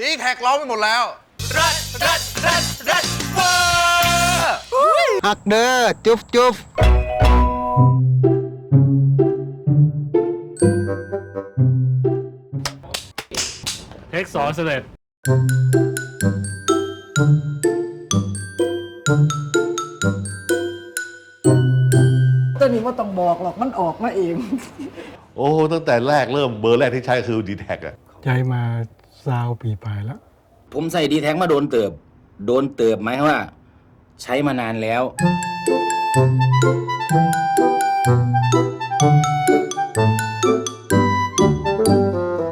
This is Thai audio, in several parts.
ดีแท็กร้องไปหมดแล้วรัดรัดรัดรัดเวอร์หักเด้อจุ๊บจุ๊บเทคสองเสร็จตัวนี้ว่าต้องบอกหรอกมันออกมาเอง โอ้ ตั้งแต่แรกเริ่มเบอร์แรกที่ใช้คือดีแท็กอะใจมา ซาวปีปลายแล้ว ผมใส่ดีแท็กมาโดนเติบ โดนเติบหมายความว่า ใช้มานานแล้ว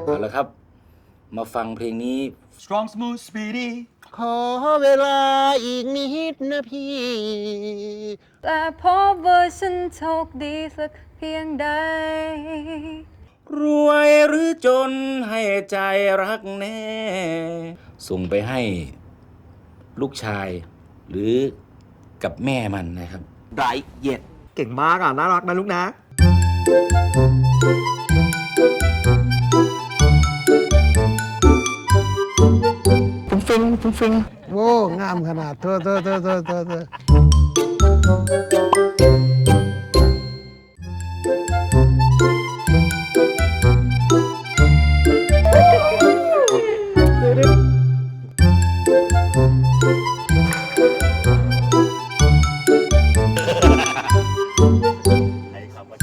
เอาละครับ มาฟังเพลงนี้ strong smooth speedy ขอเวลาอีกนิดนะพี่ แต่พบว่าฉันโชคดีสักเพียงใด รวยหรือจนให้ใจรักแน่ ส่งไปให้ลูกชาย หรือกับแม่มันนะครับไรเย็ดเก่งมากอะ น่ารักนะลูกนะ ฟุ้งฟิงฟุ้งฟิงโอ้ งามขนาดเธอเธอเธอเธอเธอเธอ ใช้คำว่า